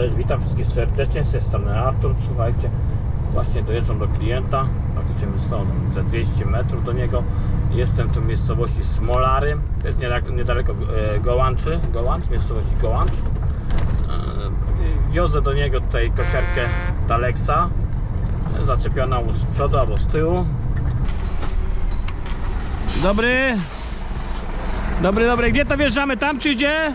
Cześć, witam wszystkich serdecznie, z tej strony Artur, słuchajcie, właśnie dojeżdżam do klienta, praktycznie zostało nam ze 200 metrów do niego, jestem tu w miejscowości Smolary, to jest niedaleko, e, Gołanczy, Gołącz, miejscowość Gołącz, E, wiozę do niego tutaj kosiarkę Dalexa, e, zaczepioną z przodu albo z tyłu. Dobry, dobry, dobry, gdzie to wjeżdżamy, tam czy gdzie?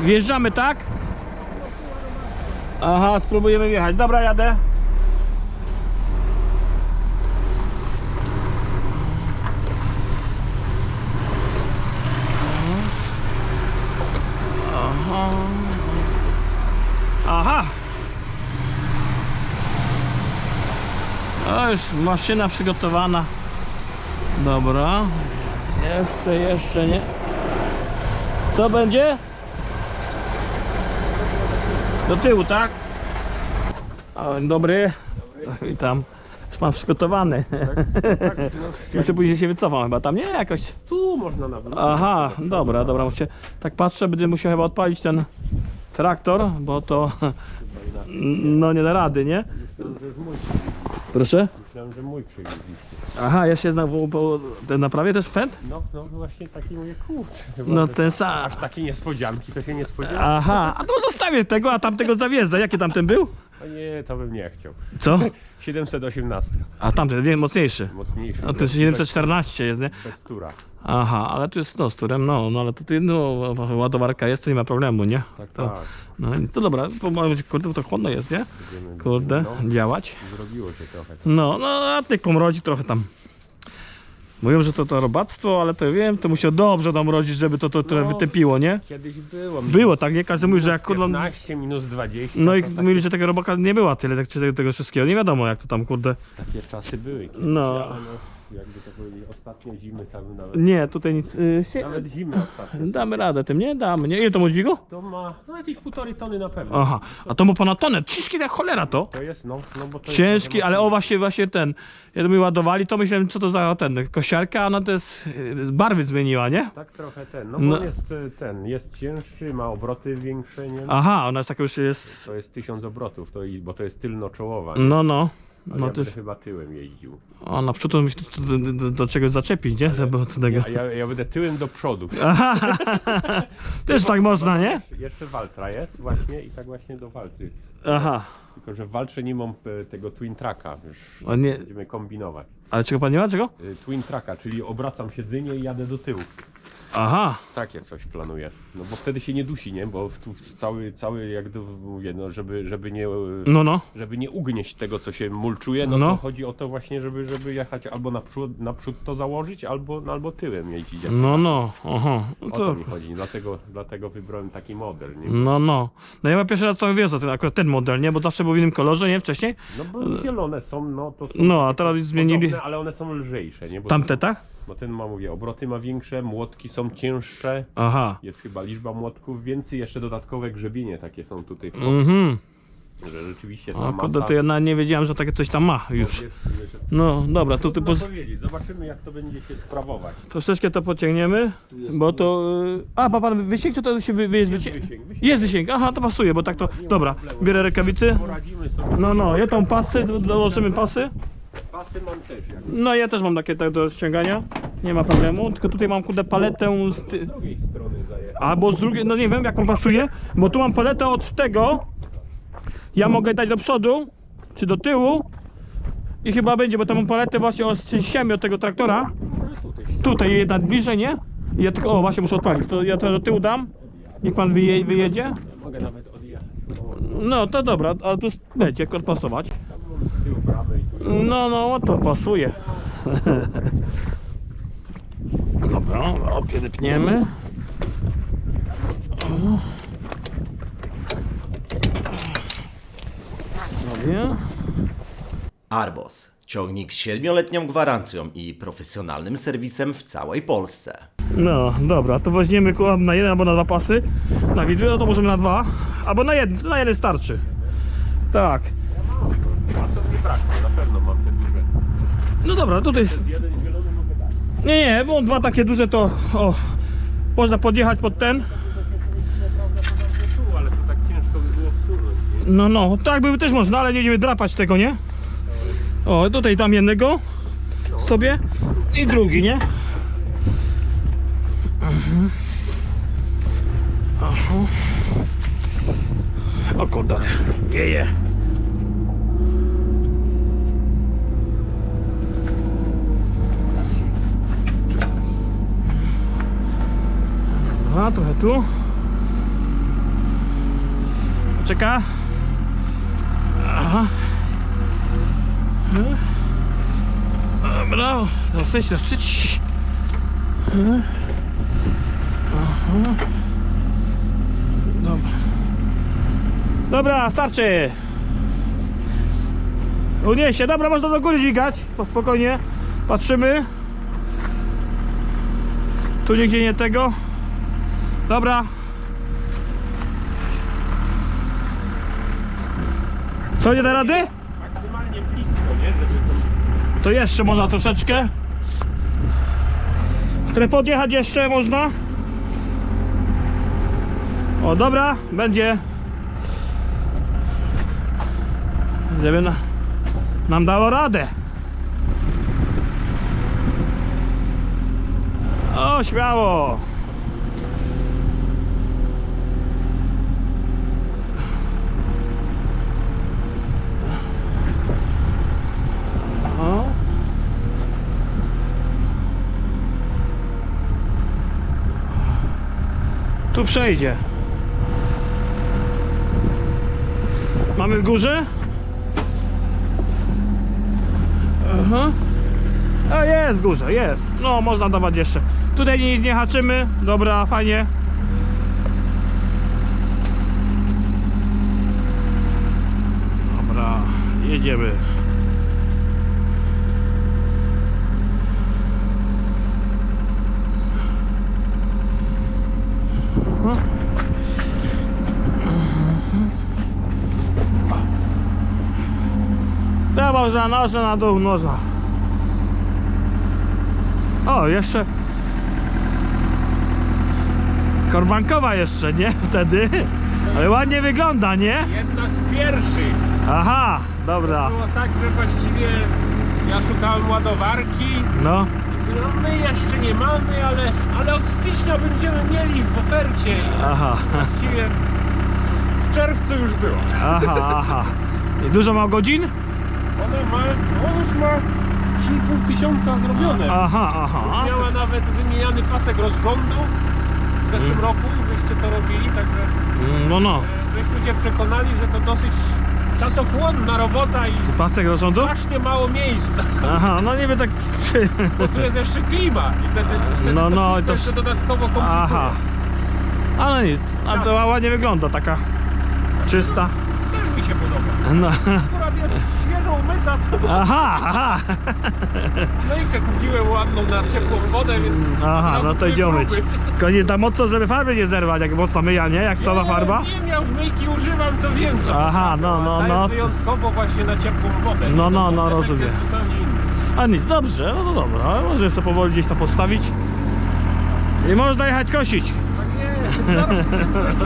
Wjeżdżamy, tak? Aha, spróbujemy wjechać. Dobra, jadę. Aha. Aha. Już maszyna przygotowana. Dobra. Jeszcze, jeszcze nie. Co będzie? Do tyłu, tak? O, dzień dobry. Witam. Już pan przygotowany. Tak, Jeszcze później się wycofam chyba tam, nie? Jakoś. Tu można nawet. Aha, dobra, dobra. Muszę, tak patrzę, będę musiał chyba odpalić ten traktor, bo to no nie da rady, nie? Proszę? Myślałem, że mój przywieźliście. Aha, ja się znowu po ten naprawię też fent? No, no właśnie taki mówię, kurczę. chyba No ten sam. Aż takie niespodzianki to się nie spodziewałem. Aha, a to zostawię tego, a tamtego zawiedzę. Jaki tamten był? A nie, to bym nie chciał. Co? 718. A tamten, wiem, mocniejszy. Mocniejszy. A to jest 714 jest, nie? Bez tura. Aha, ale tu jest no z turem, no, no ale to ty, no, ładowarka jest, to nie ma problemu, nie? Tak, To, tak. no nic, to dobra, kurde, bo to chłodno jest, nie? Będziemy- Kurde, No, działać. zrobiło się trochę. No, no, a ty pomrodzi trochę tam. Mówią, że to to robactwo, ale to wiem, to musiał dobrze tam rodzić, żeby to, to trochę No. wytępiło, nie? Kiedyś było. Było, tak, nie? Każdy mówi, że jak kurde... 15, minus 20. No i to takie, mówili, że tego robaka nie było tyle, tak, czy tego, tego wszystkiego, nie wiadomo jak to tam, kurde. takie czasy były. Kiedyś, No. Ale no, jakby to powiedzieli, ostatnie zimy same nawet. Nie, tutaj nic, y, się, Nawet zimy ostatnie. damy radę tym, nie? Damy, nie? Ile to mu dźwigu? To ma no jakieś półtorej tony na pewno. Aha, a to mu ponad tonę, ciężki jak cholera to. To jest, no, no bo to jest Ciężki, trochę ale o mocniej. właśnie, właśnie ten. Jak mi ładowali, to myślałem, co to za ten, kosiarka, ona to jest, y, barwy zmieniła, nie? Tak trochę ten, no bo No. on jest e, ten, jest cięższy, ma obroty większe, nie? Aha, ona jest taka już jest, To jest tysiąc obrotów, to, i- bo to jest tylno-czołowa, nie? no no. Ale No ja to będę chyba tyłem jeździł. a na przód to myślę, to do, do, do, do czegoś zaczepić, nie? Żeby od tego. A ja, ja będę tyłem do przodu. Aha, też tak można, nie? Jeszcze- Jeszcze Waltra jest właśnie i tak właśnie do Waltry. Aha, Tylko, że w Waltrze nie mam e, tego Twin Tracka, już o nie, będziemy kombinować. ale czego pan nie ma, czego? E, Twin Tracka, czyli obracam siedzenie i jadę do tyłu. Aha, Takie coś planuję. No bo wtedy się nie dusi, nie? Bo w- tu cały, cały jak to mówię, no żeby, żeby nie... e, no no, żeby nie ugnieść tego, co się mulczuje, no, No. to chodzi o to właśnie, żeby, żeby jechać albo naprzód, naprzód to założyć, albo, no, albo tyłem jeździć. no no, aha, no O to to, mi chodzi, dlatego, dlatego wybrałem taki model, nie? no no. No ja chyba pierwszy raz to wiedzę, ten, akurat ten model, nie? Bo zawsze był w innym kolorze, nie? Wcześniej? No bo zielone są, no to są No, a teraz zmienili- podobne, ale one są lżejsze, nie? Bo, Tamte, tak? Bo ten ma, mówię, obroty ma większe, młotki są cięższe, Aha, jest chyba liczba młotków więcej, jeszcze dodatkowe grzebienie takie są tutaj mhm. że rzeczywiście ta A masa... kurde, to ja nawet nie wiedziałem, że takie coś tam ma już. No dobra, to ty Trudno poz... powiedzieć, zobaczymy jak to będzie się sprawować. troszeczkę to pociągniemy, bo to... y, A, ma pan wysięg, czy to się wy, wy, jest wysięg? wysięg, wysięg. Jest wysięg, aha, to pasuje, bo tak to... Dobra, biorę rękawicy. Poradzimy sobie. No, no, ja tą pasy, do- dołożymy pasy. Pasy mam też jak. No, ja też mam takie tak do ściągania, nie ma problemu, tylko tutaj mam kurde paletę z... Ty... Z drugiej strony zajechać. Albo z drugiej, no nie wiem jak on pasuje, bo tu mam paletę od tego. Ja mogę dać do przodu, czy do tyłu. I chyba będzie, bo tam mam paletę właśnie od częściami od tego traktora. Tutaj jedna bliżej, nie? I ja tylko, o właśnie muszę odpalić, to ja to do tyłu dam. Niech pan wyje, wyjedzie. Mogę nawet odjechać. No to dobra, ale tu będzie jak odpasować. No, no, to pasuje. Dobra, opiedepniemy. Sobie. Arbos. Ciągnik z 7-letnią gwarancją i profesjonalnym serwisem w całej Polsce. No, dobra, to weźmiemy na jeden albo na dwa pasy. Na widły, no to możemy na dwa. Albo na jeden, na jeden starczy. Tak. Pasów nie braknie, na pewno mam te duże. No dobra, tutaj. Ten jeden zielony mogę dać. Nie, nie, bo dwa takie duże to. O, można podjechać pod ten. Tu, ale to tak ciężko by było wsunąć. No, no, tak by też można, ale nie będziemy drapać tego, nie? O, tutaj dam jednego sobie i drugi, nie? Mhm. Aha. O kurde, jeje. Dobra, trochę tu. Czeka. Aha. Dobra, dosyć, dosyć. Aha. Dobra. Dobra, starczy. Uniesie, dobra, można do góry dźwigać. To spokojnie. Patrzymy. Tu nigdzie nie tego. Dobra. Co nie da rady? Maksymalnie blisko, nie? To jeszcze można troszeczkę. Trochę podjechać jeszcze można. O dobra, będzie. Żeby na, nam dało radę. O, śmiało. O. Tu przejdzie. Mamy w górze? Aha. A jest w górze, jest. No, można dawać jeszcze. Tutaj nie, nie haczymy. Dobra, fajnie. Dobra, jedziemy. Aha. Ja można, można na dół, można. O, jeszcze. Korbankowa jeszcze, nie? Wtedy. Ale ładnie wygląda, nie? Jedna z pierwszych. Aha, dobra. Było tak, że właściwie ja szukałem ładowarki. No, No my jeszcze nie mamy, ale, ale od stycznia będziemy mieli w ofercie. Aha, Właściwie w czerwcu już było. aha, aha. I dużo ma godzin? Ona ma, no już ma 3,5 tysiąca zrobione. Aha, aha. A, Miała nawet wymieniany pasek rozrządu w zeszłym roku, żeście to robili, także No, no. e, żeśmy się przekonali, że to dosyć czasochłonna robota i Pasek rozrządu? strasznie mało miejsca, Aha, no niby tak. bo tu jest jeszcze klima i wtedy, wtedy No, no, to, to jeszcze wsz- dodatkowo komplikuje. Aha. Ale nic, ale to ładnie wygląda, taka czysta. Też mi się podoba. No. Akurat jest to Aha, aha. myjkę kupiłem ładną na ciepłą wodę, więc... Aha, no to dwie idzie umyć. próby. Tylko nie za mocno, żeby farby nie zerwać, jak mocno myja, nie? Jak słaba farba? Nie, wiem, ja już myjki używam, to wiem co. Aha, to no, no, no. wyjątkowo właśnie na ciepłą wodę. No, no, no, rozumiem. A nic, dobrze, no to dobra. Możemy sobie powoli gdzieś to podstawić. I można jechać kosić. Zaraz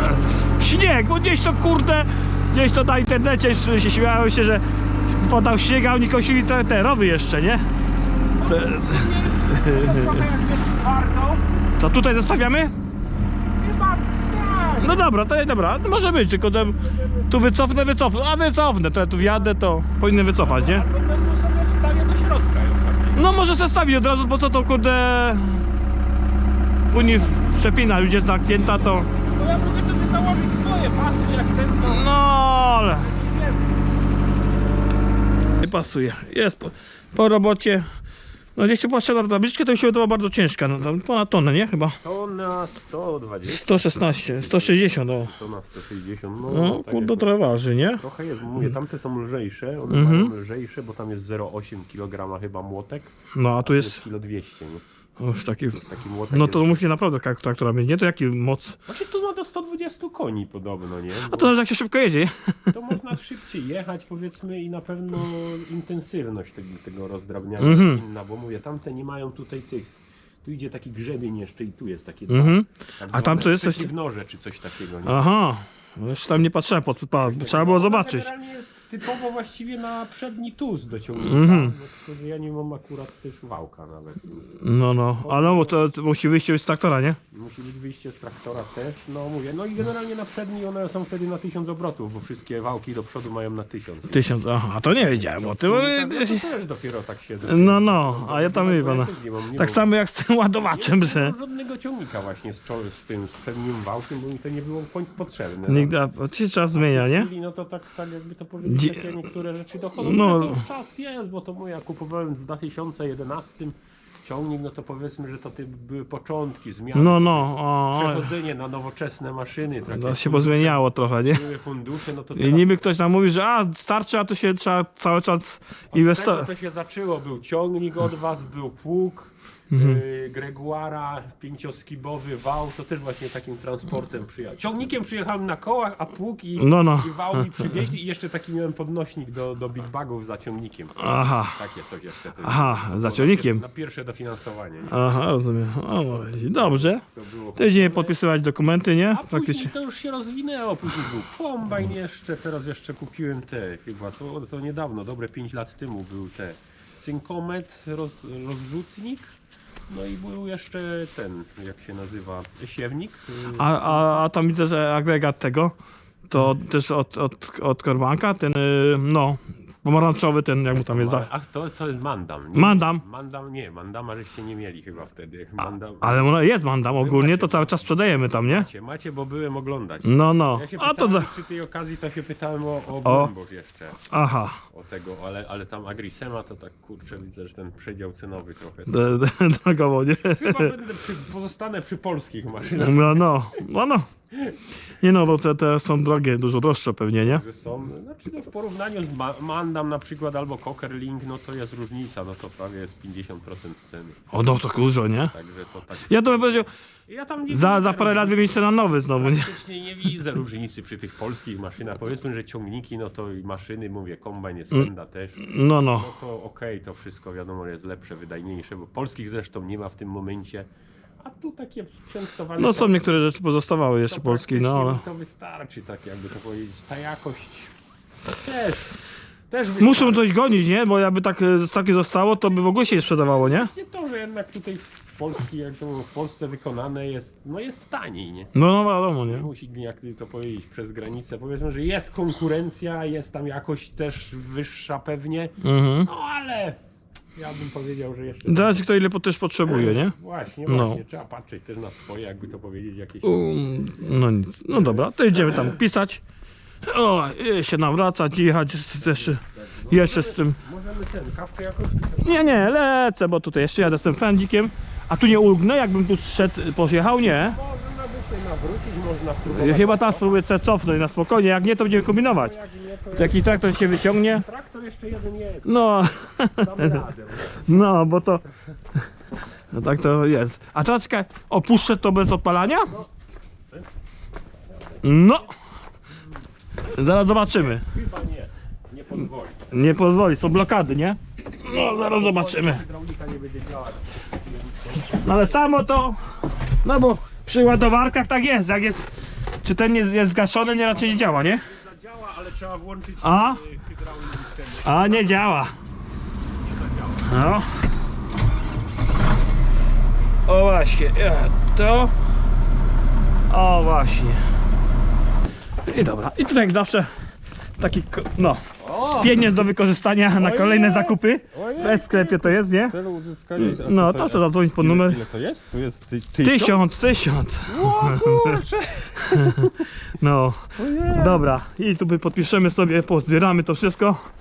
Śnieg, bo gdzieś to kurde, gdzieś to na internecie się śmiały się, że podał śnieg, a oni kosili te, te rowy jeszcze, nie? twardo, To tutaj zostawiamy? No dobra, to dobra, no może być, tylko tam, tu wycofnę, wycofnę, a wycofnę, to ja tu wjadę, to powinny wycofać, nie? No może se stawić od razu, po co to kurde... Później przepina, już jest zamknięta, to... No ja mogę sobie założyć swoje pasy jak ten to. No ale... pasuje, jest po, po robocie. No tu patrzę na tabliczkę, to mi się wydała bardzo ciężka, no tam ponad tonę, nie? Chyba To na 120, 116, 160, o. to na 160, no, No, tak kurde, trochę waży, nie? Trochę jest, mówię, tamte są lżejsze, one Mhm. mają lżejsze, bo tam jest 0,8 kg chyba młotek, No, a tu jest jest kilo 200, nie? O, już taki... Taki młotek No to jest... musi naprawdę taka traktora mieć, nie? To jaki moc... Znaczy tu ma do 120 koni podobno, nie? A to jak się szybko jedzie? To można szybciej jechać powiedzmy i na pewno intensywność tego, tego rozdrabniania Mhm. jest inna, bo mówię, tamte nie mają tutaj tych... Tu idzie taki grzebień jeszcze i tu jest takie... Mhm. tak A tam co jest? Coś- przeciwnoże czy coś takiego, nie? Aha, Już tam nie patrzyłem, pod, trzeba było zobaczyć. Generalnie jest typowo właściwie na przedni tuz do ciągnika, Mhm. bo tylko, że ja nie mam akurat też wałka nawet. No, no, ale no, bo to, to musi wyjście z traktora, nie? Musi być wyjście z traktora też, no mówię, no i generalnie na przedni one są wtedy na 1000 obrotów, bo wszystkie wałki do przodu mają na 1000. Tysiąc, aha, a to nie wiedziałem o tym. No, ale- to też dopiero tak się... No, no, a ja tam no. mam, nie Tak samo jak z tym ładowaczem, nie że mam żadnego ciągnika właśnie z, z tym z przednim wałkiem, bo mi to nie było po- potrzebne. nigdy, a czy czas zmienia, nie? No to tak, tak jakby to powiedzieć, Dzie- takie niektóre rzeczy dochodzą. No. No. To czas jest, bo to mój, ja kupowałem w 2011 ciągnik, no to powiedzmy, że to ty były początki zmian. No, no, o, Przechodzenie na nowoczesne maszyny. Takie to się pozmieniało trochę, nie? Były fundusze, no to I teraz niby ktoś nam mówi, że a, starczy, a to się trzeba cały czas inwestować. to się zaczęło. Był ciągnik od was, był pług, Mhm. y, Greguara, pięcioskibowy wał, to też właśnie takim transportem przyjechał. Ciągnikiem przyjechałem na kołach, a pług i, No, no. i wał mi przywieźli i jeszcze taki miałem podnośnik do, do big bagów za ciągnikiem. Aha, Takie coś jeszcze. Aha, za ciągnikiem. Na pierwsze dofinansowanie. Nie? aha, rozumiem. O, dobrze. To było To idziemy podpisywać dokumenty, nie? A Praktycznie. to już się rozwinęło, później był kombajn jeszcze, teraz jeszcze kupiłem te, chyba to, to niedawno, dobre 5 lat temu był te cynkomet, roz, rozrzutnik, no i był jeszcze ten, jak się nazywa, siewnik. A, a, a tam widzę, że agregat tego, to też od, od, od Korbanka, ten, y, no, pomarańczowy, ten, jak mu tam jest za... Ach, to, to jest mandam. Nie? Mandam. Mandam nie, mandama żeście nie mieli chyba wtedy. Mandam, Ale ono jest mandam ogólnie, to cały czas sprzedajemy tam, nie? macie, macie, bo byłem oglądać. No, no. Ja się A to pytałem, za... przy tej okazji to się pytałem o, o O. jeszcze. Aha. O tego, ale, ale tam Agrisema to tak kurczę widzę, że ten przedział cenowy trochę. Drogowo, nie? Chyba będę przy, pozostanę przy polskich maszynach, No, no, no, no. Nie no, bo te, te są drogie, dużo droższe pewnie, nie? są. Znaczy no w porównaniu z Ma- Mandam na przykład albo Cocker Link, no to jest różnica, no to prawie jest 50% ceny. O, no to dużo, nie? Także to tak. Ja to bym powiedział, Ja tam nie za, widzę za parę lat różnicy. wymienić na nowy znowu, nie? Praktycznie nie widzę różnicy przy tych polskich maszynach. Powiedzmy, że ciągniki, no to i maszyny, mówię, kombajn jest Mm. Senda też. No, no. No to okej, to wszystko wiadomo jest lepsze, wydajniejsze, bo polskich zresztą nie ma w tym momencie. A tu takie sprzętowane. No są niektóre rzeczy pozostawały jeszcze to polskiej, no ale... To wystarczy, tak jakby to powiedzieć. Ta jakość też. Też wystarczy. Muszą coś gonić, nie? Bo jakby tak e, takie zostało, to by w ogóle się nie sprzedawało, nie? Nie to, że jednak tutaj w Polski, jak to w Polsce wykonane jest, no jest taniej, nie? No, no wiadomo, nie? Musi, jak to powiedzieć, przez granicę. Powiedzmy, że jest konkurencja, jest tam jakość też wyższa pewnie, Mhm. no ale ja bym powiedział, że jeszcze... Zależy kto ile po- też potrzebuje, nie? Właśnie, No. właśnie, trzeba patrzeć też na swoje, jakby to powiedzieć, jakieś... Um, No nic. No dobra, to idziemy tam pisać. O, i się nawracać jechać z, jeszcze, jeszcze z tym. Możemy ten, kawkę jakoś... Nie, nie, lecę, bo tutaj jeszcze jadę z tym fędzikiem. A tu nie ulgnę, jakbym tu szedł, pojechał, nie. Można nawrócić, można. Chyba tam spróbuję se cofnąć na spokojnie, jak nie to będziemy kombinować. Jak nie, to traktor się wyciągnie? Traktor jeszcze jeden jest, No, damy radę. no, bo to... No tak to jest. A czekaj, opuszczę to bez odpalania? No. Zaraz zobaczymy. Chyba nie, nie pozwoli. Nie pozwoli, są blokady, nie? No, zaraz zobaczymy. Hydraulika nie będzie działać. No ale samo to, no bo przy ładowarkach tak jest, jak jest, czy ten jest, jest zgaszony, nie raczej nie działa, nie? Zadziała, ale trzeba włączyć A? A, nie działa. No. O właśnie, e, to. O właśnie. I dobra, i tutaj jak zawsze taki, no, O! pieniądz do wykorzystania na kolejne zakupy. Ojej! W sklepie to jest, nie? celu uzyskania. No, to trzeba zadzwonić pod numer. Ile to jest? Tu jest ty, ty, Tysiąc, tysiąc. O kurczę! No, Ojej! dobra. I tu podpiszemy sobie, pozbieramy to wszystko.